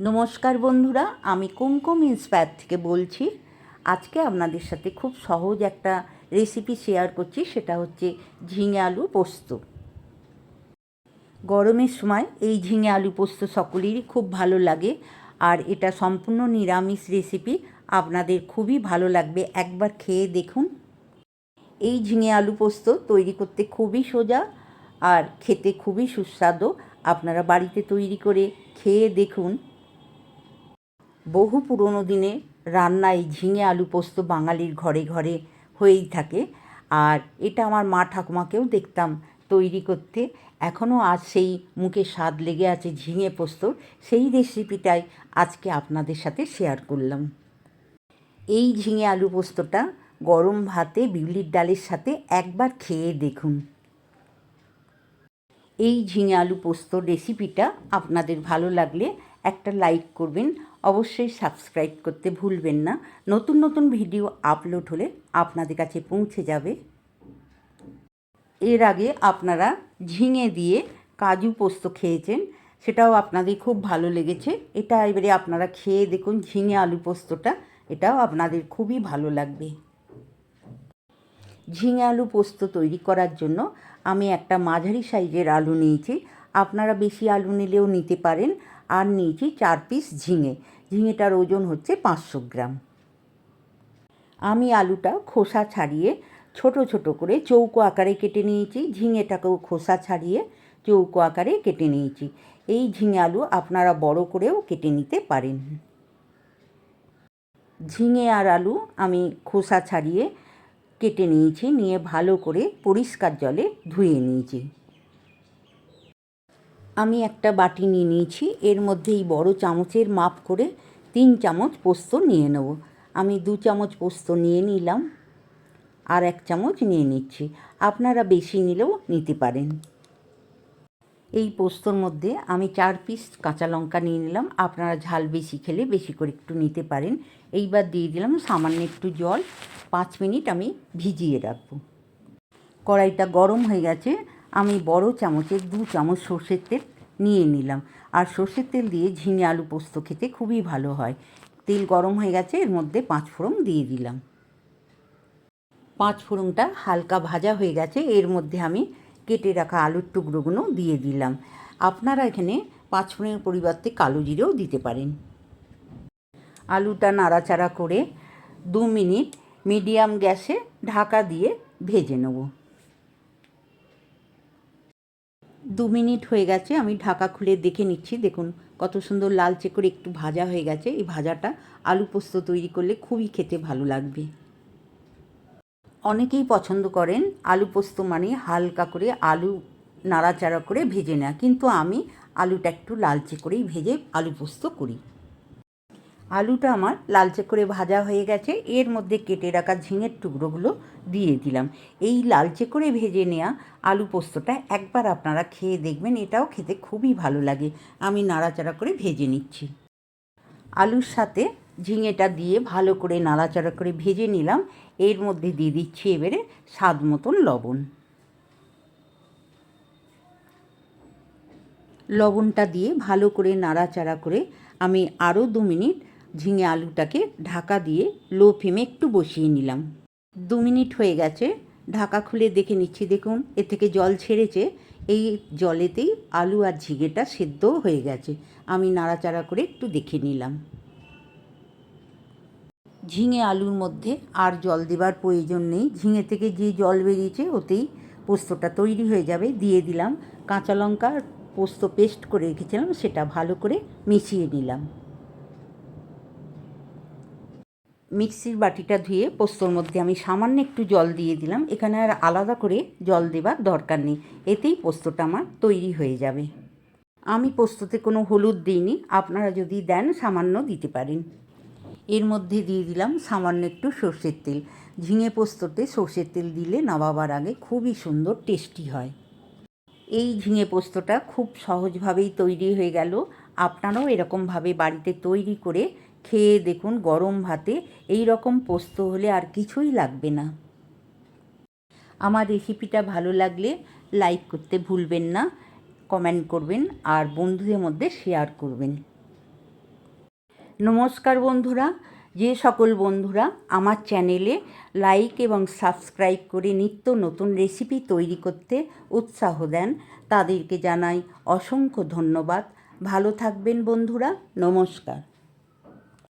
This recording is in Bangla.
নমস্কার বন্ধুরা, আমি কুমকুম ইন্সপায়ার থেকে বলছি। আজকে আপনাদের সাথে খুব সহজ একটা রেসিপি শেয়ার করছি, সেটা হচ্ছে ঝিঙে আলু পোস্ত। গরমের সময় এই ঝিঙে আলু পোস্ত সকলেরই খুব ভালো লাগে, আর এটা সম্পূর্ণ নিরামিষ রেসিপি আপনাদের খুবই ভালো লাগবে। একবার খেয়ে দেখুন। এই ঝিঙে আলু পোস্ত তৈরি করতে খুবই সোজা, আর খেতে খুবই সুস্বাদু। আপনারা বাড়িতে তৈরি করে খেয়ে দেখুন। বহু পুরনো দিনে রান্না এই ঝিঙে আলু পোস্ত বাঙালির ঘরে ঘরে হয়েই থাকে। আর এটা আমার মা ঠাকুমাকেও দেখতাম তৈরি করতে। এখনও আজ সেই মুখে স্বাদ লেগে আছে ঝিঙে পোস্ত। সেই রেসিপিটাই আজকে আপনাদের সাথে শেয়ার করলাম। এই ঝিঙে আলু পোস্তটা গরম ভাতে বিউলির ডালের সাথে একবার খেয়ে দেখুন। এই ঝিঙে আলু পোস্ত রেসিপিটা আপনাদের ভালো লাগলে একটা লাইক করবেন অবশ্যই সাবস্ক্রাইব করতে ভুলবেন না। নতুন নতুন ভিডিও আপলোড হলে আপনাদের কাছে পৌঁছে যাবে। এর আগে আপনারা ঝিঙে দিয়ে কাজু পোস্ত খেয়েছেন, সেটাও আপনাদের খুব ভালো লেগেছে। এটা এবারে আপনারা খেয়ে দেখুন ঝিঙে আলু পোস্তটা, এটাও আপনাদের খুবই ভালো লাগবে। ঝিঙে আলু পোস্ত তৈরি করার জন্য আমি একটা মাঝারি সাইজের আলু নিয়েছি। আপনারা বেশি আলু নিলেও নিতে পারেন। আর নিয়েছি চার পিস ঝিঙে। ঝিঙেটার ওজন হচ্ছে পাঁচশো গ্রাম। আমি আলুটা খোসা ছাড়িয়ে ছোট ছোট করে চৌকো আকারে কেটে নিয়েছি। ঝিঙেটাকেও খোসা ছাড়িয়ে চৌকো আকারে কেটে নিয়েছি। এই ঝিঙে আলু আপনারা বড় করেও কেটে নিতে পারেন। ঝিঙে আর আলু আমি খোসা ছাড়িয়ে কেটে নিয়েছি। নিয়ে ভালো করে পরিষ্কার জলে ধুয়ে নিয়েছি। আমি একটা বাটি নিয়ে নিয়েছি, এর মধ্যে এই বড় চামচের মাপ করে তিন চামচ পোস্ত নিয়ে নেব। আমি দু চামচ পোস্ত নিয়ে নিলাম আর এক চামচ নিয়ে নিচ্ছি। আপনারা বেশি নিলেও নিতে পারেন। এই পোস্তর মধ্যে আমি চার পিস কাঁচা লঙ্কা নিয়ে নিলাম। আপনারা ঝাল বেশি খেলে বেশি করে একটু নিতে পারেন। এইবার দিয়ে দিলাম সামান্য একটু জল। পাঁচ মিনিট আমি ভিজিয়ে রাখব। কড়াইটা গরম হয়ে গেছে। আমি বড় চামচের দু চামচ সর্ষের তেল নিয়ে নিলাম। আর সর্ষের তেল দিয়ে ঝিঙে আলু পোস্ত খেতে খুবই ভালো হয়। তেল গরম হয়ে গেছে, এর মধ্যে পাঁচ ফোড়ন দিয়ে দিলাম। পাঁচ ফোড়নটা হালকা ভাজা হয়ে গেছে, এর মধ্যে আমি কেটে রাখা আলুর টুকরোগুলো দিয়ে দিলাম। আপনারা এখানে পাঁচ ফোড়নের পরিবর্তে কালো জিরেও দিতে পারেন। আলুটা নাড়াচাড়া করে দু মিনিট মিডিয়াম গ্যাসে ঢাকা দিয়ে ভেজে নেব। দু মিনিট হয়ে গেছে, আমি ঢাকা খুলে দেখে নিচ্ছি। দেখুন কত সুন্দর লালচে করে একটু ভাজা হয়ে গেছে। এই ভাজাটা আলু পোস্ত তৈরি করলে খুবই খেতে ভালো লাগবে। অনেকেই পছন্দ করেন আলু পোস্ত মানে হালকা করে আলু নাড়াচাড়া করে ভেজে নেওয়া। কিন্তু আমি আলুটা একটু লালচে করেই ভেজে আলু পোস্ত করি। আলুটা আমার লালচে করে ভাজা হয়ে গেছে। এর মধ্যে কেটে রাখা ঝিঙের টুকরোগুলো দিয়ে দিলাম। এই লালচে করে ভেজে নেওয়া আলু পোস্তটা একবার আপনারা খেয়ে দেখবেন, এটাও খেতে খুবই ভালো লাগে। আমি নাড়াচাড়া করে ভেজে নিচ্ছি। আলুর সাথে ঝিঙেটা দিয়ে ভালো করে নাড়াচাড়া করে ভেজে নিলাম। এর মধ্যে দিয়ে দিচ্ছি এবারে স্বাদ মতন লবণ। লবণটা দিয়ে ভালো করে নাড়াচাড়া করে আমি আরও দু মিনিট ঝিঙে আলুটাকে ঢাকা দিয়ে লো ফ্লেমে একটু বসিয়ে নিলাম। দু মিনিট হয়ে গেছে, ঢাকা খুলে দেখে নিচ্ছি, দেখুন, এ থেকে জল ছেড়েছে, এই জলেতেই আলু আর ঝিঙেটা সেদ্ধও হয়ে গেছে। আমি নাড়াচাড়া করে একটু দেখে নিলাম। ঝিঙে আলুর মধ্যে আর জল দেবার প্রয়োজন নেই। ঝিঙে থেকে যে জল বেরিয়েছে, ওতেই পোস্তটা তৈরি হয়ে যাবে, দিয়ে দিলাম। কাঁচা লঙ্কা পোস্ত পেস্ট করে রেখেছিলাম, সেটা ভালো করে মিশিয়ে নিলাম। মিক্সির বাটিটা ধুয়ে পোস্তর মধ্যে আমি সামান্য একটু জল দিয়ে দিলাম। এখানে আর আলাদা করে জল দেবার দরকার নেই। এতেই পোস্তটা আমার তৈরি হয়ে যাবে। আমি পোস্ততে কোনো হলুদ দিইনি। আপনারা যদি দেন, সামান্য দিতে পারেন। এর মধ্যে দিয়ে দিলাম সামান্য একটু সর্ষের তেল। ঝিঙে পোস্ততে সর্ষের তেল দিলে নামাবার আগে খুবই সুন্দর টেস্টি হয়। এই ঝিঙে পোস্তটা খুব সহজভাবেই তৈরি হয়ে গেল। আপনারাও এরকমভাবে বাড়িতে তৈরি করে খেয়ে দেখুন গরম ভাতে এই রকম পোস্ত হলে আর কিছুই লাগবে না। আমার রেসিপিটা ভালো লাগলে লাইক করতে ভুলবেন না, কমেন্ট করবেন আর বন্ধুদের মধ্যে শেয়ার করবেন। নমস্কার বন্ধুরা, যে সকল বন্ধুরা আমার চ্যানেলে লাইক এবং সাবস্ক্রাইব করে নিত্য নতুন রেসিপি তৈরি করতে উৎসাহ দেন, তাদেরকে জানাই অসংখ্য ধন্যবাদ। ভালো থাকবেন বন্ধুরা, নমস্কার।